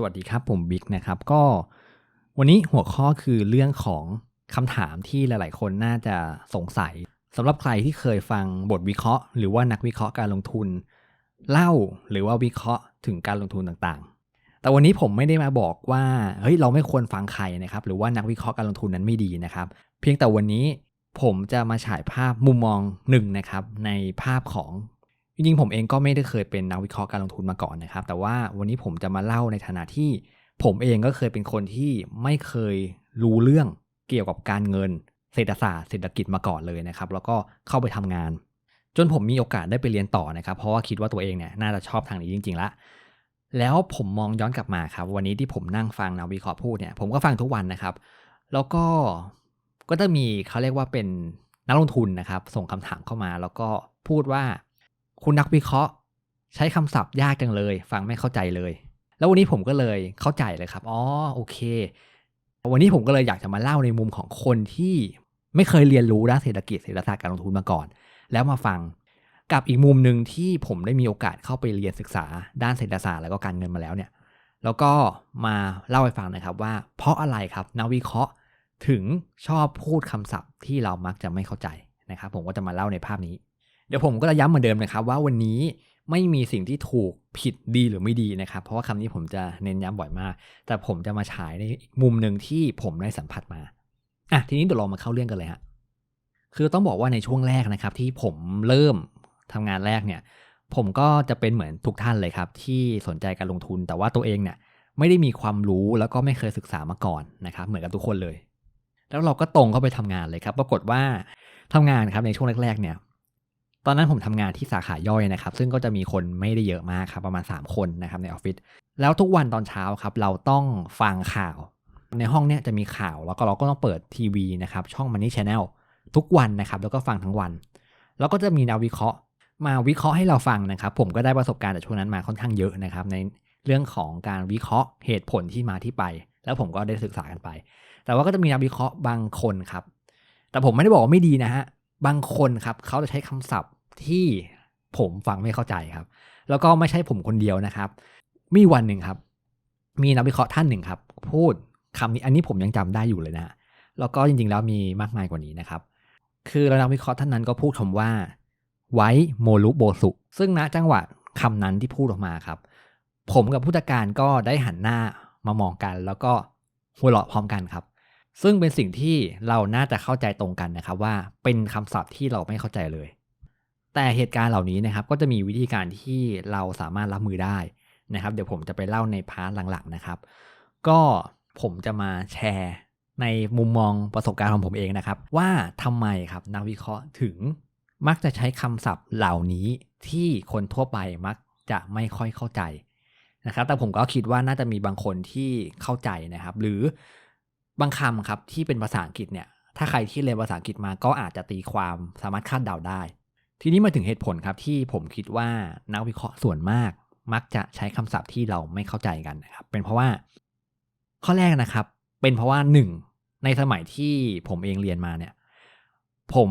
สวัสดีครับผมบิ๊กนะครับก็วันนี้หัวข้อคือเรื่องของคำถามที่หลาย ๆ คนน่าจะสงสัยสำหรับใครที่เคยฟังบทวิเคราะห์ หรือว่านักวิเคราะห์การลงทุน เล่าหรือว่าวิเคราะห์ถึงการลงทุนต่างๆ แต่วันนี้ผมไม่ได้มาบอกว่าเฮ้ยเราไม่ควรฟังใครนะครับหรือว่านักวิเคราะห์การลงทุนนั้นไม่ดีนะครับ เพียงแต่วันนี้ผมจะมาฉายภาพมุมมองหนึ่งนะครับในภาพของ จริงๆผมเองก็ไม่ได้เคยเป็นนักวิเคราะห์การลงทุนมาก่อนนะครับ แต่ว่าวันนี้ผมจะมาเล่าในฐานะที่ผมเองก็เคยเป็นคนที่ไม่เคยรู้เรื่องเกี่ยวกับการเงิน เศรษฐศาสตร์เศรษฐกิจมาก่อนเลยนะครับ แล้วก็เข้าไปทำงาน จนผมมีโอกาสได้ไปเรียนต่อนะครับ เพราะว่าคิดว่าตัวเองเนี่ยน่าจะชอบทางนี้จริงๆละแล้วผมมองย้อนกลับมาครับ วันนี้ที่ผมนั่งฟังนักวิเคราะห์พูดเนี่ยผมก็ฟังทุกวันนะครับ แล้วก็ก็จะมีเขาเรียกว่าเป็นนักลงทุนนะครับ ส่งคำถามเข้ามา แล้วก็พูดว่า คุณนักวิเคราะห์ ใช้คำศัพท์ยากจังเลย ฟังไม่เข้าใจเลย แล้ววันนี้ผมก็เลยเข้าใจเลยครับอ๋อโอเค วันนี้ผมก็เลยอยากจะมาเล่าในมุมของคนที่ไม่เคยเรียนรู้ด้านเศรษฐกิจเศรษฐศาสตร์การลงทุนมาก่อน แล้วมาฟังกับอีกมุมหนึ่งที่ผมได้มีโอกาสเข้าไปเรียนศึกษาด้านเศรษฐศาสตร์แล้วก็การเงินมาแล้วเนี่ย แล้วก็มาเล่าให้ฟังนะครับว่า เพราะอะไรครับนักวิเคราะห์ถึงชอบพูดคำศัพท์ที่เรามักจะไม่เข้าใจนะครับ ผมก็จะมาเล่าในภาพนี้ เดี๋ยวผมก็จะย้ำเหมือนเดิมนะครับ ว่าวันนี้ไม่มีสิ่งที่ถูกผิดดีหรือไม่ดีนะครับ เพราะว่าคำนี้ผมจะเน้นย้ำบ่อยมาก แต่ผมจะมาฉายในมุมหนึ่งที่ผมได้สัมผัสมาอะทีนี้เดี๋ยวเรามาเข้าเรื่องกันเลยฮะคือต้องบอกว่าในช่วงแรกนะครับ ที่ผมเริ่มทำงานแรกเนี่ย ผมก็จะเป็นเหมือนทุกท่านเลยครับ ที่สนใจการลงทุนแต่ว่าตัวเองเนี่ยไม่ได้มีความรู้แล้วก็ไม่เคยศึกษามาก่อนนะครับ เหมือนกับทุกคนเลย แล้วเราก็ตรงเข้าไปทำงานเลยครับ ปรากฏว่าทำงานครับในช่วงแรกๆเนี่ย ตอนนั้นผมทำงานที่สาขาย่อยนะครับ ซึ่งก็จะมีคนไม่ได้เยอะมากครับประมาณ 3 คนนะครับในออฟฟิศแล้วทุกวันตอนเช้าครับ เราต้องฟังข่าว ในห้องเนี้ยจะมีข่าวแล้วก็เราก็ต้องเปิดทีวีนะครับ ช่อง Money Channel ทุกวันนะครับ แล้วก็ฟังทั้งวัน แล้วก็จะมีนักวิเคราะห์ มาวิเคราะห์ให้เราฟังนะครับ ผมก็ได้ประสบการณ์จากช่วงนั้นมาค่อนข้างเยอะนะครับ ในเรื่องของการวิเคราะห์เหตุผลที่มาที่ไป แล้วผมก็ได้ศึกษากันไป แต่ว่าก็จะมีนักวิเคราะห์บางคนครับ แต่ผมไม่ได้บอกว่าไม่ดีนะฮะ บางคนครับเขาจะใช้คำศัพท์ที่ผมฟังไม่เข้าใจครับ แล้วก็ไม่ใช่ผมคนเดียวนะครับ มีวันหนึ่งครับ มีนักวิเคราะห์ท่านหนึ่งครับ พูดคำนี้อันนี้ผมยังจำได้อยู่เลยนะแล้วก็จริงๆแล้วมีมากมายกว่านี้นะครับ คือนักวิเคราะห์ท่านนั้นก็พูดคำว่า ไว้โมลุโบสุ ซึ่งณจังหวะคำนั้นที่พูดออกมาครับ ผมกับผู้จัดการก็ได้หันหน้ามามองกัน แล้วก็หัวเราะพร้อมกันครับ ซึ่งเป็นสิ่งที่เราน่าจะเข้าใจตรงกันนะครับว่าเป็นคำศัพท์ที่เราไม่เข้าใจเลย แต่เหตุการณ์เหล่านี้นะครับก็จะมีวิธีการที่เราสามารถรับมือได้นะครับ เดี๋ยวผมจะไปเล่าในพาร์ทหลังๆนะครับ ก็ผมจะมาแชร์ในมุมมองประสบการณ์ของผมเองนะครับ ว่าทำไมครับนักวิเคราะห์ถึงมักจะใช้คำศัพท์เหล่านี้ที่คนทั่วไปมักจะไม่ค่อยเข้าใจนะครับ แต่ผมก็คิดว่าน่าจะมีบางคนที่เข้าใจนะครับ หรือ บางคำครับที่เป็นภาษาอังกฤษเนี่ย ถ้าใครที่เรียนภาษาอังกฤษมาก็อาจจะตีความสามารถคาดเดาได้ ทีนี้มาถึงเหตุผลครับที่ผมคิดว่านักวิเคราะห์ส่วนมาก มักจะใช้คำศัพท์ที่เราไม่เข้าใจกันนะครับ เป็นเพราะว่า ข้อแรกนะครับ เป็นเพราะว่าหนึ่งในสมัยที่ผมเองเรียนมาเนี่ย ผม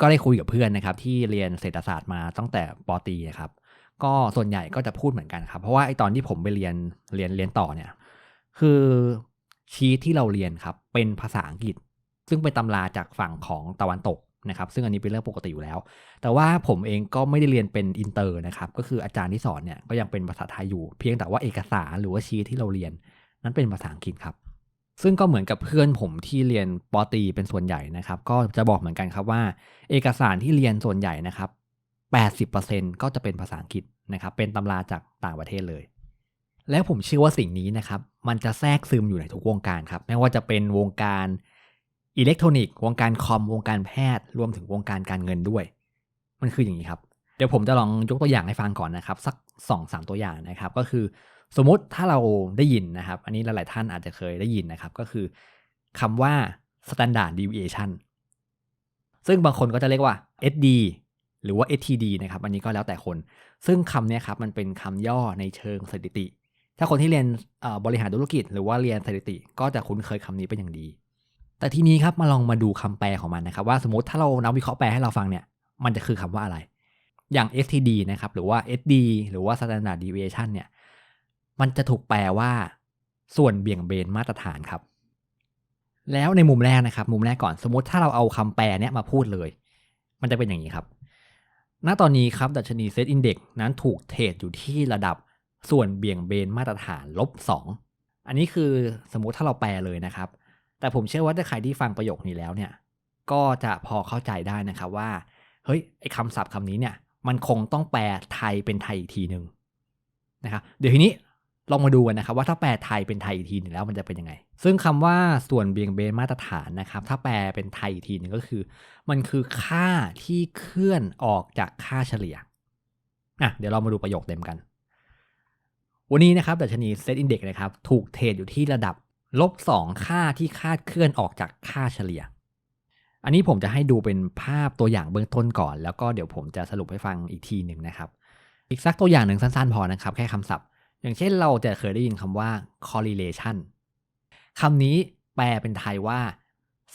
ก็ได้คุยกับเพื่อนนะครับ ที่เรียนเศรษฐศาสตร์มาตั้งแต่ปตรีครับ ก็ส่วนใหญ่ก็จะพูดเหมือนกันครับ เพราะว่าไอตอนที่ผมไปเรียนเรียนเรียนต่อเนี่ย คือ ชีทที่เราเรียนครับเป็นภาษาอังกฤษ ซึ่งเป็นตำราจากฝั่งของตะวันตกนะครับ ซึ่งอันนี้เป็นเรื่องปกติอยู่แล้ว แต่ว่าผมเองก็ไม่ได้เรียนเป็นอินเตอร์นะครับ ก็คืออาจารย์ที่สอนเนี่ยก็ยังเป็นภาษาไทยอยู่ เพียงแต่ว่าเอกสารหรือว่าชีทที่เราเรียน นั้นเป็นภาษาอังกฤษครับ ซึ่งก็เหมือนกับเพื่อนผมที่เรียนปอตีเป็นส่วนใหญ่นะครับ ก็จะบอกเหมือนกันครับว่า เอกสารที่เรียนส่วนใหญ่นะครับ80%ก็จะเป็นภาษาอังกฤษนะครับ เป็นตำราจากต่างประเทศเลย แล้วผมเชื่อว่าสิ่งนี้นะครับ มันจะแทรกซึมอยู่ในทุกวงการครับ ไม่ว่าจะเป็นวงการอิเล็กทรอนิกส์วงการคอมวงการแพทย์รวมถึงวงการการเงินด้วย มันคืออย่างนี้ครับ เดี๋ยวผมจะลองยกตัวอย่างให้ฟังก่อนนะครับ สัก2อสตัวอย่างนะครับ ก็คือสมมุติถ้าเราได้ยินนะครับ อันนี้หลาย ๆ ท่านอาจจะเคยได้ยินนะครับ ก็คือคำว่า standard deviation ซึ่งบางคนก็จะเรียกว่า SD หรือว่า STD นะครับ อันนี้ก็แล้วแต่คน ซึ่งคำนี้ครับมันเป็นคำย่อในเชิงสถิติ ถ้าคนที่เรียนบริหารธุรกิจ หรือว่าเรียนสถิติ ก็จะคุ้นเคยคำนี้เป็นอย่างดี แต่ทีนี้ครับมาลองมาดูคำแปลของมันนะครับ ว่าสมมติถ้าเรานักวิเคราะห์แปลให้เราฟังเนี่ย มันจะคือคำว่าอะไร อย่าง STD นะครับ หรือว่า SD หรือว่า standard deviation เนี่ย มันจะถูกแปลว่า ส่วนเบี่ยงเบนมาตรฐานครับ แล้วในมุมแรกนะครับ มุมแรกก่อน สมมติถ้าเราเอาคำแปลเนี้ยมาพูดเลย มันจะเป็นอย่างนี้ครับ ณ ตอนนี้ครับ ดัชนีเซตอินเด็กนั้นถูกเทรดอยู่ที่ระดับ ส่วนเบี่ยงเบนมาตรฐานลบสองอันนี้คือสมมุติถ้าเราแปลเลยนะครับ แต่ผมเชื่อว่าถ้าใครที่ฟังประโยคนี้แล้วเนี่ย ก็จะพอเข้าใจได้นะครับว่า เฮ้ยไอ้คำศัพท์คำนี้เนี่ยมันคงต้องแปลไทยเป็นไทยอีกทีหนึ่งนะครับเดี๋ยวทีนี้ลองมาดูกันนะครับว่าถ้าแปลไทยเป็นไทยอีกทีนึงแล้วมันจะเป็นยังไง ซึ่งคำว่าส่วนเบี่ยงเบนมาตรฐานนะครับ ถ้าแปลเป็นไทยอีกทีหนึ่งก็คือ มันคือค่าที่เคลื่อนออกจากค่าเฉลี่ยอะเดี๋ยวเรามาดูประโยคเต็มกัน วันนี้นะครับดัชนีเซตอินเด็กนะครับถูกเทรดอยู่ที่ระดับลบสองค่าที่คาดเคลื่อนออกจากค่าเฉลี่ย อันนี้ผมจะให้ดูเป็นภาพตัวอย่างเบื้องต้นก่อน แล้วก็เดี๋ยวผมจะสรุปให้ฟังอีกทีหนึ่งนะครับ อีกสักตัวอย่างหนึ่งสั้นๆ พอนะครับ แค่คำศัพท์ อย่างเช่นเราจะเคยได้ยินคำว่า correlation คำนี้แปลเป็นไทยว่า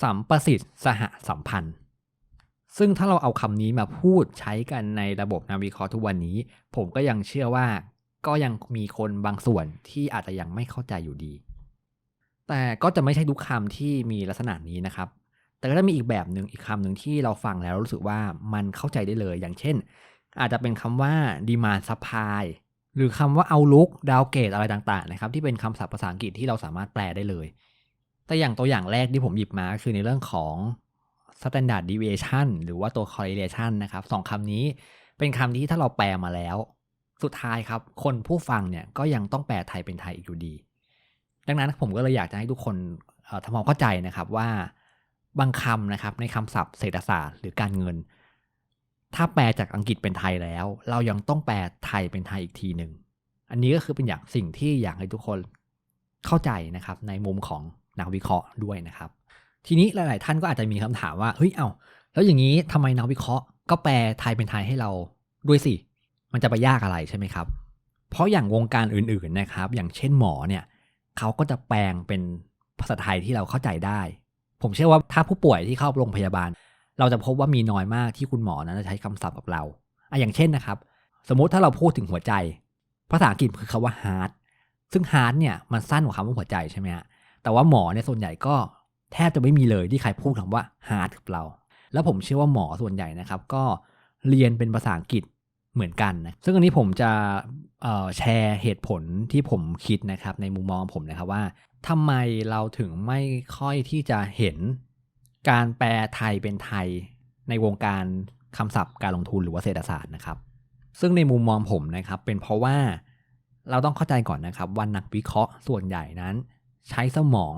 สัมประสิทธิ์สหสัมพันธ์ ซึ่งถ้าเราเอาคำนี้มาพูดใช้กันในระบบนาวิเคราะห์ทุกวันนี้ ผมก็ยังเชื่อว่า ก็ยังมีคนบางส่วนที่อาจจะยังไม่เข้าใจอยู่ดี แต่ก็จะไม่ใช่ทุกคำที่มีลักษณะนี้นะครับ แต่ก็จะมีอีกแบบหนึ่งอีกคำหนึ่งที่เราฟังแล้วรู้สึกว่ามันเข้าใจได้เลย อย่างเช่น อาจจะเป็นคำว่า demand supply หรือคำว่า outlook downgrade อะไรต่างๆนะครับ ที่เป็นคำศัพท์ภาษาอังกฤษที่เราสามารถแปลได้เลย แต่อย่างตัวอย่างแรกที่ผมหยิบมาคือในเรื่องของ standard deviation หรือว่าตัว correlation นะครับสองคำนี้เป็นคำที่ถ้าเราแปลมาแล้ว สุดท้ายครับคนผู้ฟังเนี่ยก็ยังต้องแปลไทยเป็นไทยอีกอยู่ดี ดังนั้นผมก็เลยอยากจะให้ทุกคนทำความเข้าใจนะครับว่าบางคำนะครับในคำศัพท์เศรษฐศาสตร์หรือการเงิน ถ้าแปลจากอังกฤษเป็นไทยแล้ว เรายังต้องแปลไทยเป็นไทยอีกทีหนึ่งอันนี้ก็คือเป็นอย่างสิ่งที่อยากให้ทุกคนเข้าใจนะครับในมุมของนักวิเคราะห์ด้วยนะครับ ทีนี้หลาย ๆ ท่านก็อาจจะมีคำถามว่าเฮ้ยเอา้าแล้วอย่างนี้ทำไมนักวิเคราะห์ก็แปลไทยเป็นไทยให้เราด้วยสิ มันจะไปยากอะไรใช่ไหมครับ เพราะอย่างวงการอื่นๆนะครับ อย่างเช่นหมอเนี่ยเขาก็จะแปลงเป็นภาษาไทยที่เราเข้าใจได้ ผมเชื่อว่าถ้าผู้ป่วยที่เข้าโรงพยาบาล เราจะพบว่ามีน้อยมากที่คุณหมอนั้นจะใช้คำศัพท์กับเราอะอย่างเช่นนะครับ สมมุติถ้าเราพูดถึงหัวใจ ภาษาอังกฤษคือคาว่า heart ซึ่ง heart เนี่ยมันสั้นกว่าคำว่าหัวใจใช่ไหมฮะแต่ว่าหมอเนี่ยส่วนใหญ่ก็แทบจะไม่มีเลยที่ใครพูดคำว่า heart กับเรา แล้วผมเชื่อว่าหมอส่วนใหญ่นะครับ ก็เรียนเป็นภาษาอังกฤษ เหมือนกันนะซึ่งอันนี้ผมจะแชร์เหตุผลที่ผมคิดนะครับในมุมมองผมนะครับว่าทำไมเราถึงไม่ค่อยที่จะเห็นการแปลไทยเป็นไทยในวงการคำศัพท์การลงทุนหรือว่าเศรษฐศาสตร์นะครับ ซึ่งในมุมมองผมนะครับเป็นเพราะว่าเราต้องเข้าใจก่อนนะครับว่านักวิเคราะห์ส่วนใหญ่นั้น ใช้สมอง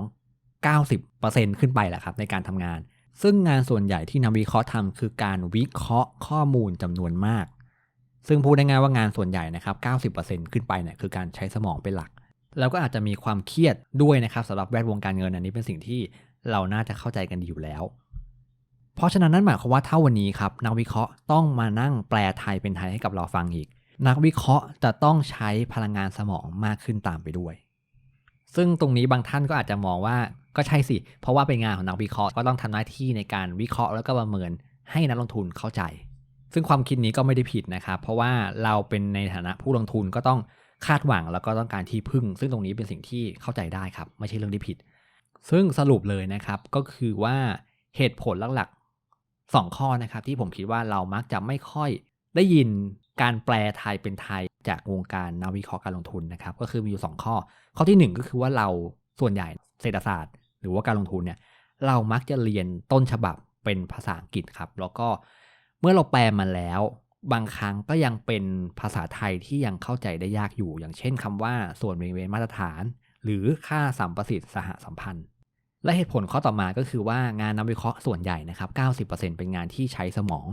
90%ขึ้นไปแหละครับในการทำงาน ซึ่งงานส่วนใหญ่ที่นักวิเคราะห์ทำคือการวิเคราะห์ข้อมูลจำนวนมาก ซึ่งพูดได้ง่ายว่างานส่วนใหญ่นะครับ 90%ขึ้นไปเนี่ยคือการใช้สมองเป็นหลัก แล้วก็อาจจะมีความเครียดด้วยนะครับสำหรับแวดวงการเงินอันนี้เป็นสิ่งที่เราน่าจะเข้าใจกันดีอยู่แล้ว เพราะฉะนั้นนั่นหมายความว่าถ้าวันนี้ครับนักวิเคราะห์ต้องมานั่งแปลไทยเป็นไทยให้กับเราฟังอีก นักวิเคราะห์จะต้องใช้พลังงานสมองมากขึ้นตามไปด้วย ซึ่งตรงนี้บางท่านก็อาจจะมองว่าก็ใช่สิ เพราะว่าเป็นงานของนักวิเคราะห์ก็ต้องทำหน้าที่ในการวิเคราะห์แล้วก็ประเมินให้นักลงทุนเข้าใจ ซึ่งความคิดนี้ก็ไม่ได้ผิดนะครับ เพราะว่าเราเป็นในฐานะผู้ลงทุนก็ต้องคาดหวังแล้วก็ต้องการที่พึ่ง ซึ่งตรงนี้เป็นสิ่งที่เข้าใจได้ครับ ไม่ใช่เรื่องที่ผิด ซึ่งสรุปเลยนะครับก็คือว่าเหตุผลหลักๆ 2 ข้อนะครับที่ผมคิดว่าเรามักจะไม่ค่อยได้ยินการแปลไทยเป็นไทยจากวงการนักวิเคราะห์การลงทุนนะครับ ก็คือมีอยู่ 2 ข้อ ข้อที่ 1 ก็คือว่าเราส่วนใหญ่เศรษฐศาสตร์ หรือว่าการลงทุนเนี่ยเรามักจะเรียนต้นฉบับเป็นภาษาอังกฤษครับ แล้วก็ เมื่อเราแปลมาแล้ว บางครั้งก็ยังเป็นภาษาไทยที่ยังเข้าใจได้ยากอยู่ อย่างเช่นคำว่าส่วนเวนเวนมาตรฐาน หรือค่าสัมประสิทธิ์สหสัมพันธ์ และเหตุผลข้อต่อมาก็คือว่างานนักวิเคราะห์ส่วนใหญ่นะครับ 90%เป็นงานที่ใช้สมอง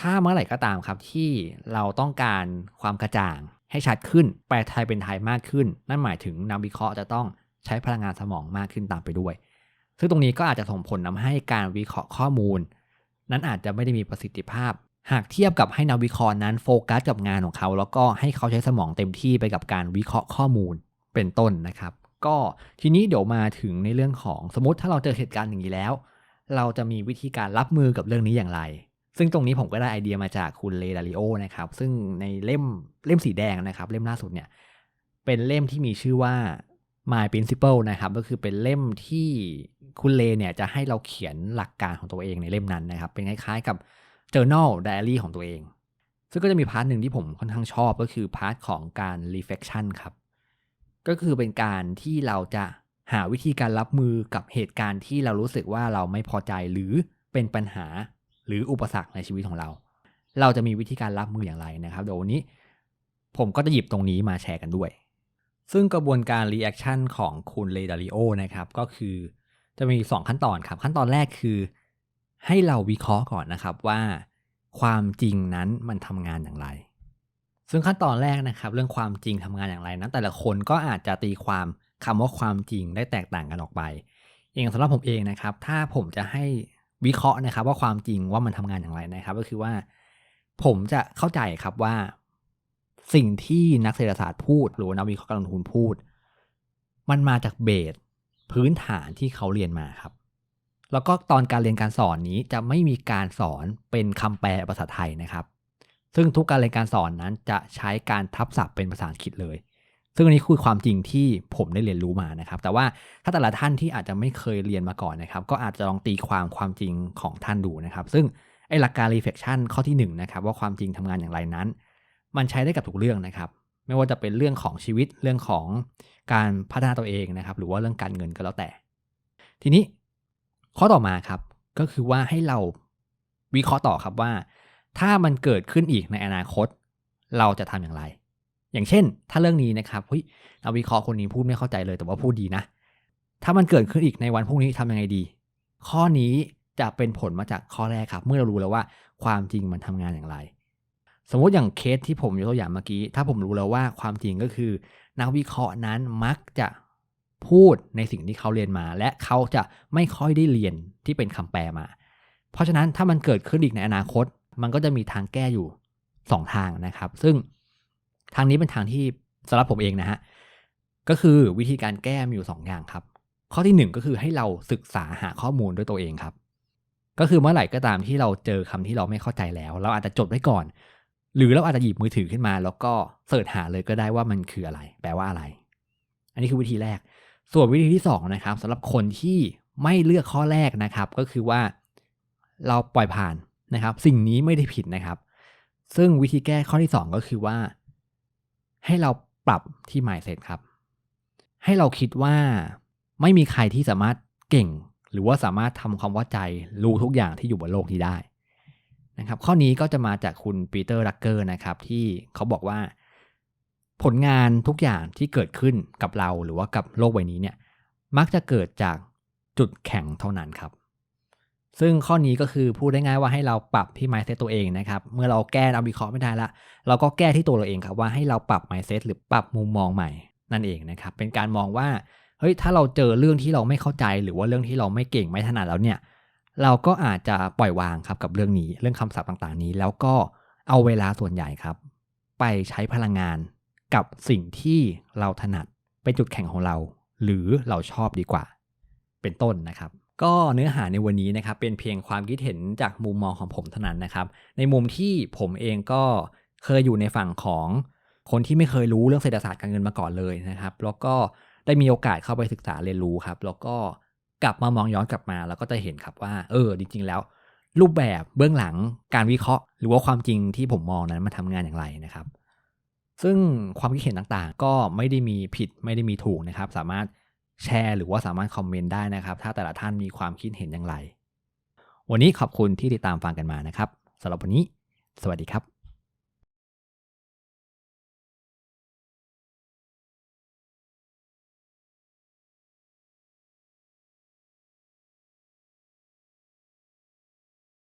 ถ้าเมื่อไหร่ก็ตามครับที่เราต้องการความกระจ่างให้ชัดขึ้น แปลไทยเป็นไทยมากขึ้น นั่นหมายถึงนักวิเคราะห์จะต้องใช้พลังงานสมองมากขึ้นตามไปด้วย ซึ่งตรงนี้ก็อาจจะส่งผลทาให้การวิเคราะห์ข้อมูล นั้นอาจจะไม่ได้มีประสิทธิภาพ หากเทียบกับให้นักวิเคราะห์นั้นโฟกัสกับงานของเขา แล้วก็ให้เขาใช้สมองเต็มที่ไปกับการวิเคราะห์ข้อมูลเป็นต้นนะครับ ก็ทีนี้เดี๋ยวมาถึงในเรื่องของสมมติถ้าเราเจอเหตุการณ์อย่างนี้แล้ว เราจะมีวิธีการรับมือกับเรื่องนี้อย่างไร ซึ่งตรงนี้ผมก็ได้ไอเดียมาจากคุณเลดาริโอนะครับซึ่งในเล่มเล่มสีแดงนะครับ เล่มล่าสุดเนี่ยเป็นเล่มที่มีชื่อว่า My Principle นะครับก็คือเป็นเล่มที่คุณเลเนี่ยจะให้เราเขียนหลักการของตัวเองในเล่มนั้นนะครับ เป็นคล้ายๆกับ journal diary ของตัวเอง ซึ่งก็จะมีพาร์ทหนึ่งที่ผมค่อนข้างชอบก็คือพาร์ทของการ reflection ครับ ก็คือเป็นการที่เราจะหาวิธีการรับมือกับเหตุการณ์ที่เรารู้สึกว่าเราไม่พอใจหรือเป็นปัญหาหรืออุปสรรคในชีวิตของเรา เราจะมีวิธีการรับมืออย่างไรนะครับเดี๋ยววันนี้ ผมก็จะหยิบตรงนี้มาแชร์กันด้วย ซึ่งกระบวนการ reaction ของคุณเลดาริโอนะครับก็คือจะมี 2 ขั้นตอนครับ ขั้นตอนแรกคือ ให้เราวิเคราะห์ก่อนนะครับว่า ความจริงนั้นมันทำงานอย่างไร ซึ่งขั้นตอนแรกนะครับ เรื่องความจริงทำงานอย่างไรนั้นแต่ละคนก็อาจจะตีความคำว่าความจริงได้แตกต่างกันออกไป อย่างสำหรับผมเองนะครับ ถ้าผมจะให้วิเคราะห์นะครับ ว่าความจริงว่ามันทำงานอย่างไรนะครับ ก็คือว่า ผมจะเข้าใจครับว่า สิ่งที่นักเศรษฐศาสตร์พูด หรือนักวิเคราะห์การลงทุนพูด มันมาจากเบสพื้นฐานที่เขาเรียนมาครับ แล้วก็ตอนการเรียนการสอนนี้จะไม่มีการสอนเป็นคำแปลภาษาไทยนะครับ ซึ่งทุกการเรียนการสอนนั้นจะใช้การทับศัพท์เป็นภาษาอังกฤษเลย ซึ่งอันนี้คือความจริงที่ผมได้เรียนรู้มานะครับ แต่ว่าถ้าแต่ละท่านที่อาจจะไม่เคยเรียนมาก่อนนะครับ ก็อาจจะลองตีความความจริงของท่านดูนะครับ ซึ่งไอ้หลักการ reflection ข้อที่1นนะครับว่าความจริงทำงานอย่างไรนั้น มันใช้ได้กับทุกเรื่องนะครับ ไม่ว่าจะเป็นเรื่องของชีวิตเรื่องของการพัฒนาตัวเองนะครับ หรือว่าเรื่องการเงินก็แล้วแต่ ทีนี้ข้อต่อมาครับก็คือว่าให้เราวิเคราะห์ต่อครับว่า ถ้ามันเกิดขึ้นอีกในอนาคต เราจะทำอย่างไร อย่างเช่น ถ้าเรื่องนี้นะครับเฮ้ยเราวิเคราะห์คนนี้พูดไม่เข้าใจเลยแต่ว่าพูดดีนะ ถ้ามันเกิดขึ้นอีกในวันพรุ่งนี้ทำยังไงดี ข้อนี้จะเป็นผลมาจากข้อแรกครับ เมื่อเรารู้แล้วว่าความจริงมันทำงานอย่างไร สมมติอย่างเคสที่ผมยกตัวอย่างเมื่อกี้ ถ้าผมรู้แล้วว่าความจริงก็คือ นักวิเคราะห์นั้นมักจะพูดในสิ่งที่เขาเรียนมา และเขาจะไม่ค่อยได้เรียนที่เป็นคำแปลมา เพราะฉะนั้นถ้ามันเกิดขึ้นอีกในอนาคต มันก็จะมีทางแก้อยู่ 2 ทางนะครับ ซึ่งทางนี้เป็นทางที่สำหรับผมเองนะฮะก็คือวิธีการแก้มีอยู่ 2 อย่างครับ ข้อที่ 1 ก็คือให้เราศึกษาหาข้อมูลด้วยตัวเองครับ ก็คือเมื่อไหร่ก็ตามที่เราเจอคำที่เราไม่เข้าใจแล้ว เราอาจจะจดไว้ก่อน หรือเราอาจจะหยิบมือถือขึ้นมา แล้วก็เสิร์ชหาเลยก็ได้ว่ามันคืออะไร แปลว่าอะไร อันนี้คือวิธีแรก ส่วนวิธีที่2นะครับสำหรับคนที่ไม่เลือกข้อแรกนะครับ ก็คือว่าเราปล่อยผ่านนะครับ สิ่งนี้ไม่ได้ผิดนะครับ ซึ่งวิธีแก้ข้อที่ 2 ก็คือว่า ให้เราปรับที่ mindset ครับ ให้เราคิดว่าไม่มีใครที่สามารถเก่ง หรือว่าสามารถทำความว่าใจรู้ทุกอย่างที่อยู่บนโลกนี้ได้ นะครับข้อนี้ก็จะมาจากคุณปีเตอร์ลักเกอร์นะครับที่เขาบอกว่า ผลงานทุกอย่างที่เกิดขึ้นกับเราหรือว่ากับโลกใบนี้เนี่ยมักจะเกิดจากจุดแข็งเท่านั้นครับ ซึ่งข้อนี้ก็คือพูดได้ง่ายว่าให้เราปรับที่ mindset ตัวเองนะครับ เมื่อเราแก้เอาวิเคราะห์ไม่ได้ละ เราก็แก้ที่ตัวเราเองครับว่าให้เราปรับ mindset หรือปรับมุมมองใหม่นั่นเองนะครับ เป็นการมองว่าเฮ้ยถ้าเราเจอเรื่องที่เราไม่เข้าใจ หรือว่าเรื่องที่เราไม่เก่งไม่ถนัดแล้วเนี่ย เราก็อาจจะปล่อยวางครับกับเรื่องนี้เรื่องคำศัพท์ต่างๆนี้ แล้วก็เอาเวลาส่วนใหญ่ครับ ไปใช้พลังงานกับสิ่งที่เราถนัดเป็นจุดแข็งของเรา หรือเราชอบดีกว่า เป็นต้นนะครับ ก็เนื้อหาในวันนี้นะครับ เป็นเพียงความคิดเห็นจากมุมมองของผมเท่านั้นนะครับ ในมุมที่ผมเองก็เคยอยู่ในฝั่งของคนที่ไม่เคยรู้เรื่องเศรษฐศาสตร์การเงินมาก่อนเลยนะครับ แล้วก็ได้มีโอกาสเข้าไปศึกษาเรียนรู้ครับ แล้วก็ กลับมามองย้อนกลับมาแล้วก็จะเห็นครับว่า เออ จริง ๆ แล้ว รูปแบบเบื้องหลังการวิเคราะห์ หรือว่าความจริงที่ผมมองนั้นมันทำงานอย่างไรนะครับ ซึ่งความคิดเห็นต่างๆ ก็ไม่ได้มีผิดไม่ได้มีถูกนะครับ สามารถแชร์หรือว่าสามารถคอมเมนต์ได้นะครับ ถ้าแต่ละท่านมีความคิดเห็นอย่างไร วันนี้ขอบคุณที่ติดตามฟังกันมานะครับสำหรับวันนี้ สวัสดีครับ